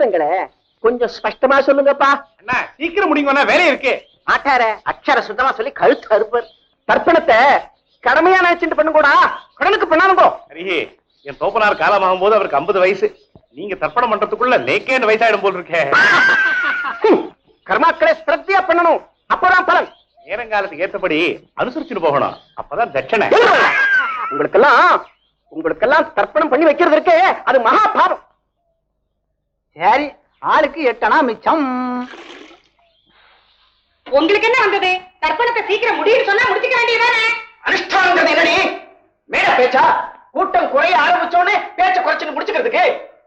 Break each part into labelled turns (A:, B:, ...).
A: சூத்திரங்களை கொஞ்சம் ஸ்பஷ்டமா சொல்லுங்கப்பா.
B: அண்ணா சீக்கிரம் முடிங்கண்ணா வேலை இருக்கு.
A: மாட்டார அக்ஷர சுத்தமா சொல்லி கழுத்து அறுப்பர். தர்ப்பணத்தை கடமையா நினைச்சிட்டு பண்ணு கூட கடனுக்கு பண்ணாமோ
B: சரி என் தோப்பனார் காலமாகும் போது அவருக்கு 50 வயசு. நீங்க தர்ப்பணம் பண்றதுக்குள்ள லேக்கே வயசாயிடும் போல் இருக்கே.
A: கர்மாக்களை ஸ்ரத்தையா பண்ணணும். அப்பதான் பலன்.
B: நேரங்காலத்துக்கு ஏத்தபடி அனுசரிச்சுட்டு போகணும். அப்பதான் தட்சணை.
A: உங்களுக்கெல்லாம் உங்களுக்கெல்லாம் தர்ப்பணம் பண்ணி வைக்கிறது இருக்கே அது மகா பாவம். சரி ஆளுக்கு எட்டனா மிச்சம்.
C: உங்களுக்கு என்ன வந்தது? தர்ப்பணத்தை சீக்கிரம் முடியும்னு சொன்னா முடிச்சுக்க வேண்டியதானே
A: அனுஷ்டானங்கிறது என்னடி? மேல பேச்சா? கூட்டம் குறைய ஆரம்பிச்சோடனே பேச்ச குறைச்சு முடிச்சுக்கிறதுக்கு?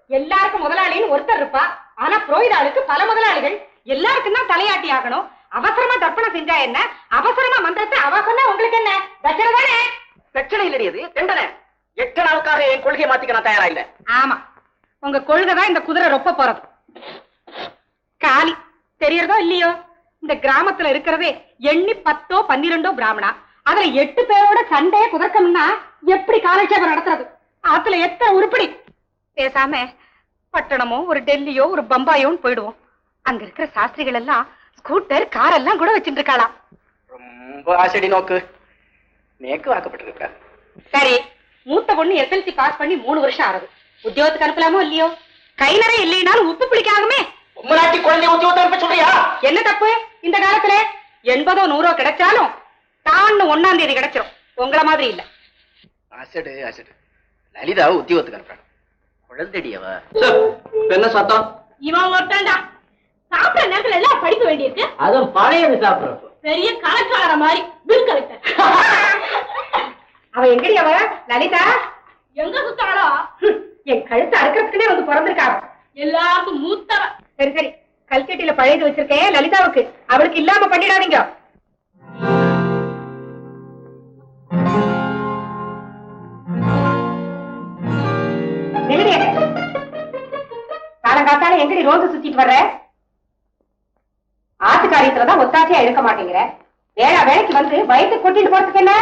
C: எல்லாருக்கும் முதலாளின்னு ஒருத்தர் இருப்பா. ஆனா புரோகிதாளுக்கு பல முதலாளிகள். எல்லாருக்கும் தான் தலையாட்டி ஆகணும். அவசரமா தர்ப்பணம் செஞ்சா என்ன? அவசரமா மந்திரத்தை அவ சொன்னா உங்களுக்கு என்ன? தட்சணை தானே?
A: பிரச்சனை இல்லடி அது. தண்டனை எட்டனாவுக்காக என் கொள்கையை மாத்திக்க நான் தயாரா இல்ல.
C: ஆமா. உங்க கொள்கை தான் இந்த குதிரை ரொப்ப போறது. காலி. தெரியறதோ இல்லையோ? இந்த கிராமத்துல இருக்கிறதே எண்ணி பத்தோ பன்னிரெண்டோ பிராமணா. அதுல எட்டு பேரோட சண்டையே குதர்க்கம்னா எப்படி காலட்சேபம் நடத்துறது? ஆத்துல எத்தனை உருப்படி? பேசாம பட்டணமோ ஒரு டெல்லியோ ஒரு பம்பாயோன்னு போயிடுவோம். அங்க இருக்கிற சாஸ்திரிகள் எல்லாம் ஸ்கூட்டர் கார் எல்லாம் கூட வச்சுட்டு இருக்காளாம்.
A: ரொம்ப ஆசடி நோக்கு. நேக்கு வாக்கப்பட்டிருக்க.
C: சரி. மூத்த பொண்ணு எஸ்எல்சி பாஸ் பண்ணி மூணு வருஷம் ஆகுது. உத்தியோகத்துக்கு அனுப்பலாமோ இல்லையோ? கை நிறைய இல்லைனாலும் உப்பு பிடிக்காமமே
A: உம்மலாட்டி குழந்தை உத்தியோகத்தை அனுப்ப சொல்றியா?
C: என்ன தப்பு? இந்த காலத்துல எண்பதோ நூறோ கிடைச்சாலும் தான்னு ஒண்ணாம் தேதி கிடைச்சிரும். உங்கள மாதிரி இல்ல.
A: அசடு அசடு. லலிதா உத்தியோகத்துக்கு அனுப்புறான். குழந்தைடி அவ என்ன சத்தம்?
C: இவன் ஒருத்தன்டா. சாப்பிடுற நேரத்துல எல்லாம் படிக்க வேண்டியிருக்கு.
A: அதுவும் பழையது சாப்பிடுறப்ப.
C: பெரிய கலெக்டர் மாதிரி பில் கலெக்டர் அவ எங்கடி அவ லலிதா? எங்க சுத்தாளோ? என் கழுத்து அறுக்கிறதுக்குனே வந்து பிறந்திருக்காங்க. எல்லாருக்கும் மூத்தவ சரி சரி. கல்கட்டியில பழையது வச்சிருக்கேன் லலிதாவுக்கு. அவளுக்கு இல்லாம பண்ணிடாதீங்க. காலங்காத்தால எங்கடி ரோந்து சுத்திட்டு வர்ற? ஆத்து காரியத்துலதான் ஒத்தாசையா இருக்க மாட்டேங்கிற. வேளா வேலைக்கு வந்து வயிற்று கொட்டிட்டு போறதுக்கு என்ன?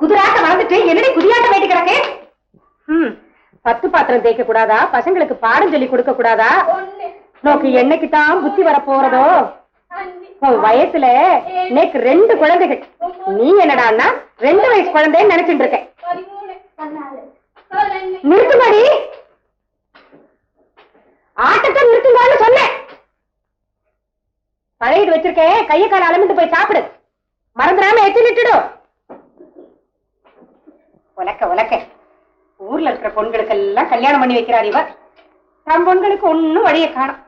C: குதிராட்டம் வளர்ந்துட்டு என்னடி குதியாட்டம் வேண்டி கிடக்கு ம் பத்து பாத்திரம் தேய்க்க கூடாதா பசங்களுக்கு பாடம் சொல்லி கொடுக்க கூடாதா நோக்கு என்னைக்கு தான் புத்தி வர போறதோ வயசுல நேக்கு ரெண்டு குழந்தைகள். நீ என்னடான்னா ரெண்டு வயசு குழந்தைன்னு நினைச்சிட்டு இருக்க. நிறுத்துமாடி ஆட்டத்தை நிறுத்துங்கன்னு சொன்னேன். பழையது வச்சிருக்கேன் கைய கால அலமிட்டு போய் சாப்பிடு. மறந்துடாம எத்தி நிட்டுடும் உலக்க உலக்க. ஊர்ல இருக்கிற பொண்களுக்கு எல்லாம் கல்யாணம் பண்ணி வைக்கிறார் இவர். தம் பொண்களுக்கு ஒண்ணும் வழியை காணும்.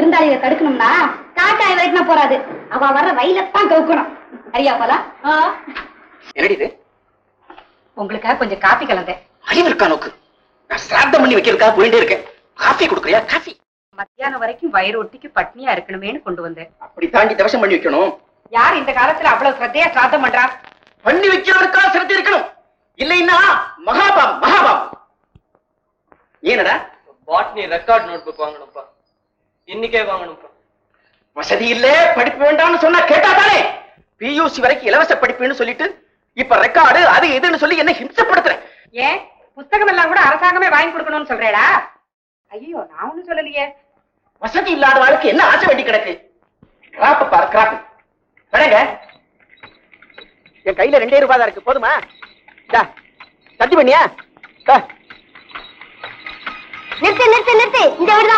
C: விருந்தாளியை தடுக்கணும்னா காக்காய் வரைக்கும் போறாது. அவ வர்ற ரயிலத்தான் கவுக்கணும் சரியா போலாம்
A: என்னடி இது?
C: உங்களுக்காக கொஞ்சம் காப்பி கலந்தேன்.
A: அறிவு இருக்கா நோக்கு நான் சிராத்தம் பண்ணி வைக்கிறதுக்காக போயிட்டே இருக்கேன். காஃபி கொடுக்குறியா? காஃபி
C: மத்தியானம் வரைக்கும் வயிறு ஒட்டிக்கு பட்னியா இருக்கணுமேனு கொண்டு வந்தேன்.
A: அப்படி தாண்டி தவசம் பண்ணி வைக்கணும்.
C: யார் இந்த காலத்துல அவ்வளவு சிரத்தையா சிராத்தம் பண்றா?
A: பண்ணி வைக்கிறவருக்கா சிரத்தை இருக்கணும். இல்லைன்னா மகாபாம் மகாபாம் ஏனடா?
D: பாட்னி ரெக்கார்ட் நோட் புக் வாங்கணும்ப்பா. இன்னைக்கே வாங்கணும்ப்பா
A: வசதி இல்ல படிப்பு வேண்டாம்னு சொன்னா கேட்டா தானே பியூசி வரைக்கும் இலவச படிப்புன்னு சொல்லிட்டு இப்ப ரெக்கார்டு அது இதுன்னு சொல்லி என்ன ஹிம்சப்படுத்துறேன்
C: ஏன் புஸ்தகம் எல்லாம் கூட அரசாங்கமே வாங்கி கொடுக்கணும்னு சொல்றேடா. ஐயோ நான் ஒண்ணும் சொல்லலையே.
A: வசதி இல்லாதவளுக்கு என்ன ஆசை வேண்டி கிடக்கு? கிராப் பாரு கிராப் கடங்க என் கையில ரெண்டே ரூபாய் தான் இருக்கு போதுமா? தட்டி பண்ணியா.
E: நிறுத்து நிறுத்து நிறுத்து. இந்த வீடு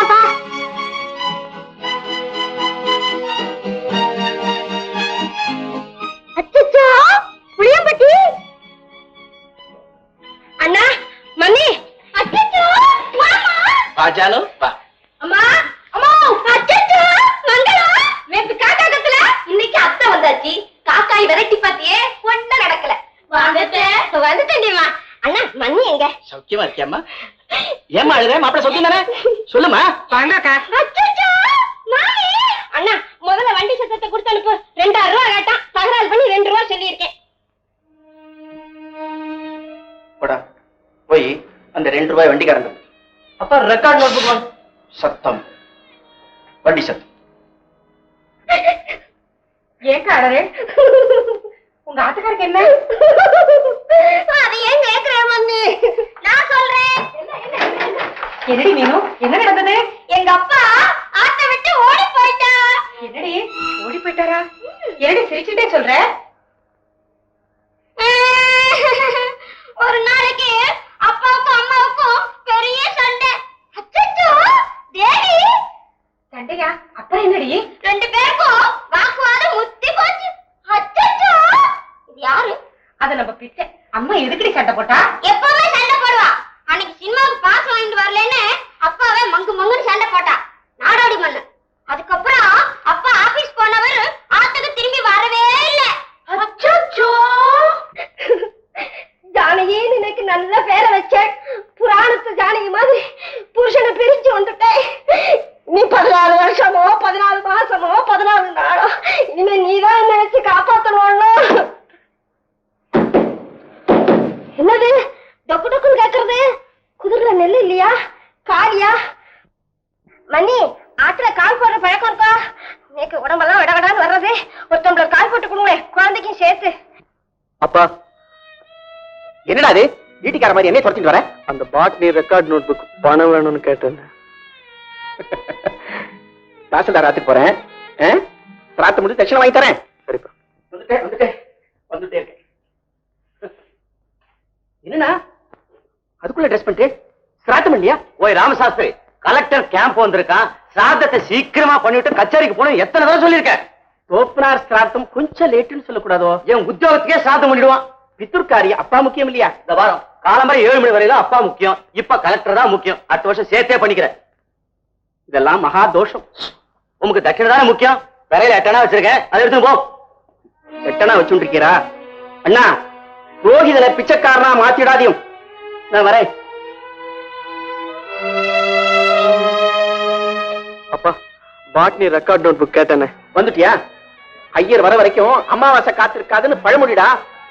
E: மாமா
A: பாஜாலு வா.
E: அம்மா அம்மா அச்சச்சோ மங்களம் நேத்து காக்கா கத்துல இன்னைக்கு அத்தை வந்தாச்சு. காக்காய் விரட்டி பாத்தியே ஒண்ணும் நடக்கல. வந்துட்டேன் வந்துட்டேன்டிமா அண்ணா மண்ணி எங்க?
A: சௌக்கியமா இருக்கியாம்மா? ஏமா அழுத மாப்பிள்ள சௌக்கியம் தானே? சொல்லுமா
C: வாங்கக்கா.
E: அச்சச்சோ நானே அண்ணா முதல்ல வண்டி சத்தத்தை கொடுத்து அனுப்பு. ரெண்டாயிரம் ரூபாய் கேட்டான். தகராறு பண்ணி ரெண்டு ரூபாய் சொல்லியிருக்கேன்.
A: போடா. போய் அந்த ரெண்டு ரூபாய் வண்டிக்காரங்க
D: அப்பா ரெக்கார்ட் நோட் புக் வாங்க
A: சத்தம். வண்டி சத்தம்.
C: ஏன் அழறு? உங்க ஆத்துக்காருக்கு என்ன?
E: அது ஏன் கேக்குற மண்ணு? நான் சொல்றேன்.
C: என்னடி மீனும் என்ன நடந்தது?
E: எங்க அப்பா ஆட்டை விட்டு ஓடி போயிட்டா.
C: என்னடி? ஓடி போயிட்டாரா? என்னடி சிரிச்சுட்டே சொல்ற?
E: ஒரு நாளைக்கு அப்பாவுக்கும் அம்மாவுக்கும் பெரிய சண்டை அச்சச்சோ டேடி
C: சண்டையா? அப்புறம் என்னடி?
E: ரெண்டு பேருக்கும் வாக்குவாதம் முத்தி போச்சு. அச்சச்சோ! இது யாரு?
C: அத நம்ம பிச்சை. அம்மா எதுக்கடி சண்டை போட்டா?
E: எப்பவுமே சண்டை போடுவா. அன்னைக்கு சினிமாவுக்கு பாஸ் வாங்கிட்டு வரலன்னு அப்பாவே மங்கு மங்குன்னு சண்டை போட்டா. நாடோடி மண்ணு அதுக்கப்புறம் அப்பா ஆபீஸ் போனவர் நெல் இல்லையா? காலியா? மணி ஆத்துல கால் போடுற பழக்கம் இருக்கா? நேக்கு உடம்பெல்லாம் விடவிடான்னு வர்றது. ஒரு டம்ளர் கால் போட்டு கொடுங்க குழந்தைக்கும் சேர்த்து.
A: அப்பா என்னடா அது வீட்டுக்கார மாதிரி என்ன துரத்திட்டு வர?
D: அந்த பாட்னி ரெக்கார்ட் நோட் புக் பணம் வேணும்னு கேட்டேன்.
A: தாசில்தார் ஆத்துக்கு போறேன்? ராத்து முடிச்சு தட்சணை வாங்கி தரேன்.
D: சரிப்பா.
A: வந்துட்டேன் வந்துட்டேன் வந்துட்டே இருக்கேன். என்னண்ணா? அதுக்குள்ள ட்ரெஸ் பண்ணிட்டு? சிராத்தம் இல்லையா
F: ஓய் ராமசாஸ்திரி கலெக்டர் கேம்ப் வந்திருக்கான். சாதத்தை சீக்கிரமா பண்ணிட்டு கச்சேரிக்கு போகணும் எத்தனை தடவை சொல்லியிருக்கேன்
A: தோப்பனார் சிராத்தம் கொஞ்சம் லேட்டுன்னு சொல்லக்கூடாதோ?
F: என் உத்தியோகத்துக்கே சாதம் பண்ணிடுவான்.
A: பித்துர்காரி அப்பா முக்கியம் இல்லையா?
F: இந்த வாரம் காலம்பரை ஏழு மணி வரையில அப்பா முக்கியம். இப்ப கலெக்டர் தான் முக்கியம். அடுத்த வருஷம் சேர்த்தே பண்ணிக்கிறேன்.
A: இதெல்லாம் மகா தோஷம்.
F: உமக்கு தட்சணை தானே முக்கியம்? விரையில எட்டனா வச்சிருக்கேன். அதை எடுத்து போ.
A: எட்டனா வச்சுருக்கீரா அண்ணா புரோகிதனை பிச்சைக்காரனா மாத்திடாதியும் நான் வரேன்.
D: பாட்னி ரெக்கார்ட் நோட் புக் கேட்டேனே.
A: வந்துட்டியா? ஐயர் வர வரைக்கும் அமாவாசை காத்திருக்காதுன்னு பழமொழிடா.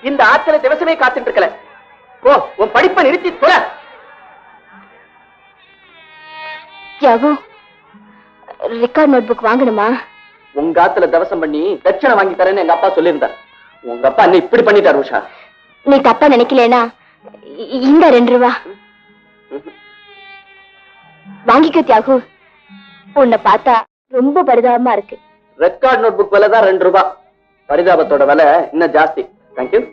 A: இந்த ஆத்திர திவசமே காத்துட்டு இருக்கல. ஓ உன் படிப்பை நிறுத்தி தொலை.
E: யாகு ரெக்கார்ட் நோட் புக் வாங்கணுமா?
A: உங்க ஆத்துல தவசம் பண்ணி தட்சணை வாங்கி தரேன்னு எங்க அப்பா சொல்லியிருந்தார் உங்க அப்பா என்ன இப்படி பண்ணிட்டார் உஷா?
E: நீ தப்பா நினைக்கலனா இந்த ரெண்டு ரூபா. வாங்கிக்கோ தியாகு. உன்னை பார்த்தா ரொம்ப பரிதாபமா இருக்கு.
A: ரெக்கார்ட் நோட் புக் விலை தான் ரெண்டு ரூபாய் பரிதாபத்தோட விலை இன்னும் ஜாஸ்தி. தேங்க்யூ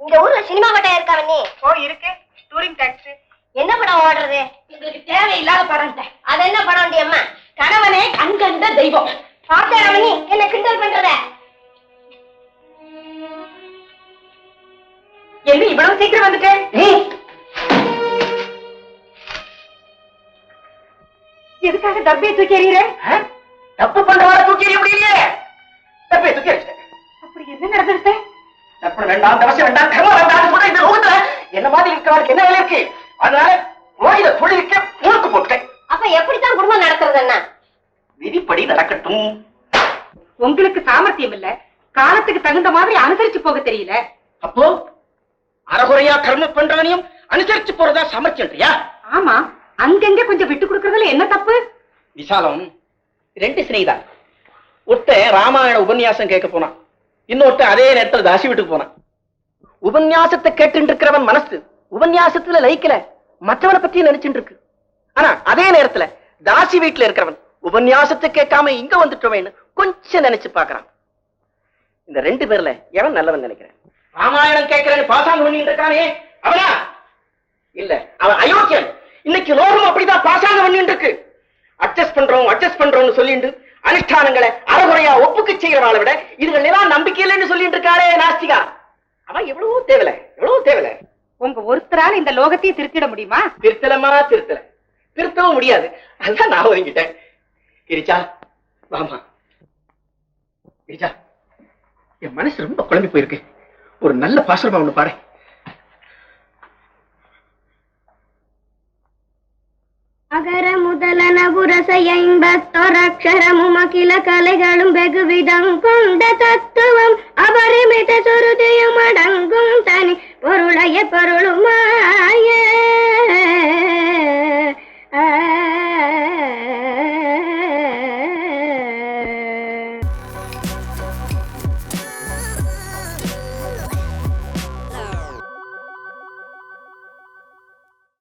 E: இந்த ஊர்ல சினிமா கட்டை இருக்கா நீ
C: ஓ இருக்கு. டூரிங் டாக்ஸி
E: என்ன படம் ஓடுறது? எங்களுக்கு தேவையில்லாத படம் அது என்ன படம் அம்மா? கணவனே கண் கண்ட தெய்வம். பார்த்தேன் ரமணி என்ன கிண்டல் பண்றத?
C: என்ன இவ்வளவு சீக்கிரம் வந்துட்டேன் எதுக்காக தர்பையை தூக்கி எறிகிற
A: தப்பு பண்றவரை தூக்கி எறிய முடியலையே. தப்பே தூக்கி எறிச்சிட்டேன்
C: அப்படி என்ன நடந்துருச்சு
A: தப்பு வேண்டாம் தவசம் வேண்டாம் கர்மம் வேண்டாம் சொல்ற இந்த லோகத்துல என்ன மாதிரி இருக்கிறவருக்கு என்ன வேலை இருக்கு? அதனால புரோகித தொழிலுக்கு முழுக்கு போட்டேன்
E: அப்ப எப்படித்தான் குடும்பம் நடத்துறது என்ன?
A: விதிப்படி நடக்கட்டும்.
C: உங்களுக்கு சாமர்த்தியம் இல்ல. காலத்துக்கு தகுந்த மாதிரி அனுசரிச்சு போக தெரியல.
A: அப்போ அறகுறையா கர்மம் பண்றவனையும் அனுசரிச்சு போறதா சமர்த்தியா
C: ஆமா. அங்கங்க கொஞ்சம் விட்டு கொடுக்கறதுல என்ன தப்பு?
A: விசாலம் ரெண்டு சினைதான் ஒருத்தன் ராமாயண உபன்யாசம் கேட்க போனான். இன்னொருத்தன் அதே நேரத்துல தாசி வீட்டுக்கு போனான். உபன்யாசத்தை கேட்டு இருக்கிறவன் மனசு. உபன்யாசத்துல லயிக்கல. மற்றவனை பத்தி நினைச்சுட்டு இருக்கு ஆனா அதே நேரத்துல தாசி வீட்டுல இருக்கிறவன் உபன்யாசத்தை கேட்காம இங்க வந்துட்டோமேன்னு கொஞ்சம் நினைச்சு பார்க்கறான். இந்த ரெண்டு பேர்ல எவன் நல்லவன் நினைக்கிறேன்? ராமாயணம் கேட்கிறேன்னு பாசாங்க பண்ணிட்டு இருக்கானே. அவனா? இல்ல அவன் அயோக்கியன் இன்னைக்கு லோகம் அப்படிதான் பாசாங்க பண்ணிட்டு இருக்கு அட்ஜஸ்ட் பண்றோம் அட்ஜஸ்ட் பண்றோம்னு சொல்லிட்டு அனுஷ்டானங்களை அறகுறையா ஒப்புக்கு செய்யறவாளை விட இதுகள் எல்லாம் நம்பிக்கை இல்லைன்னு சொல்லிட்டு இருக்காரே நாஸ்திகா. அவன் எவ்வளவோ தேவல எவ்வளவோ தேவல.
C: உங்க ஒருத்தரால இந்த லோகத்தையே திருத்திட முடியுமா?
A: திருத்தலமா திருத்தல. திருத்தவும் முடியாது. அதான் நான் ஒதுங்கிட்டேன் கிரிச்சா வாமா. கிரிச்சா என் மனசு ரொம்ப குழம்பி போயிருக்கு. ஒரு நல்ல பாசுரமா ஒண்ணு பாரு.
E: அகர முதலன புரச ஐம்பத்தொரக்ஷரமும் அகில கலைகளும் வெகுவிதம் கொண்ட தத்துவம். அபரிமித சுருதியும் அடங்கும் தனி பொருளைய பொருளுமா